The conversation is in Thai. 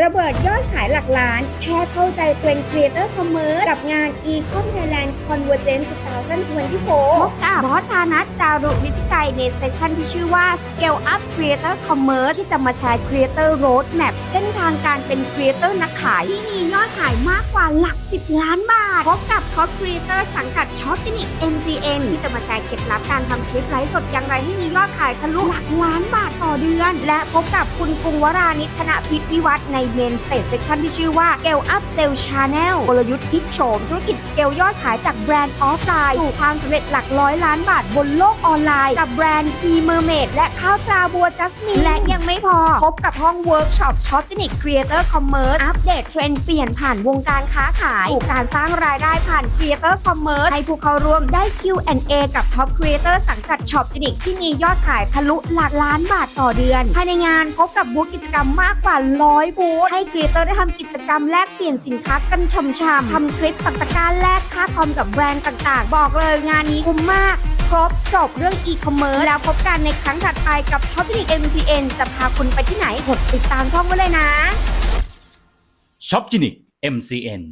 ระเบิดยอดขายหลักล้าน แค่เข้าใจเทรนด์ Creator Commerce กับงาน Ecom Thailand Convergence 2024 พบกับบอสธานัทจารุนิติไกในเซสชั่นที่ชื่อว่า Scale Up Creator Commerce ที่จะมาแชร์ Creator Roadmap เส้นทางการเป็น Creator นักขาย ที่มียอดขายมากกว่าหลัก 10 ล้านบาท พบกับ Top Creator สังกัดช็อปจินิก MCN ที่จะมาแชร์เคล็ดลับการทำคลิปไลฟ์สดอย่างไรให้มียอดขายทะลุหลักล้านบาทต่อเดือน และพบกับคุณกรุงวรานิธนพิษวิวัฒน์ในเมนสเต t เซ c ชันที่ชื่อว่า Scale Up Sales Channel กลยุทธ์พลิกโฉมธุรกิจสเกลยอดขายจากแบรนด์ออฟไลน์สู่ความสำเร็จหลักร้อยล้านบาทบนโลกออนไลน์ กับแบรนด์ซีเมอร์เมดและข้าวตราบัวจัสมินและยังไม่พอ พบกับห้องเวิร์กช็อปช็อปจินิกครีเอเตอร์คอมเมอร์สอัปเดตเทรนด์เปลี่ยนผ่านวงการค้าขายสู่การสร้างรายได้ผ่านครีเอเตอร์คอมเมอร์สให้ผู้เข้าร่วมได้ Q&A กับท็อปครีเอเตอร์สังกัดช็อปจินิกที่มียอดขายทะลุหลักล้านบาทต่อเดือนภายในงานพบกับบูธกิจกรรมมากกว่า100บูธให้ครีเอเตอร์ได้ทำกิจกรรมแลกเปลี่ยนสินค้ากันช่ำๆทำคลิปตัดตะกร้ารแลกค่าคอมกับแบรนด์ต่างๆ บอกเลยงานนี้คุ้มมาก ครบจบเรื่องอีคอมเมิร์ซแล้วพบกันในครั้งถัดไปกับช็อปจินิก MCN จะพาคุณไปที่ไหนกดติดตามช่องไว้เลยนะ ช็อปจินิก MCN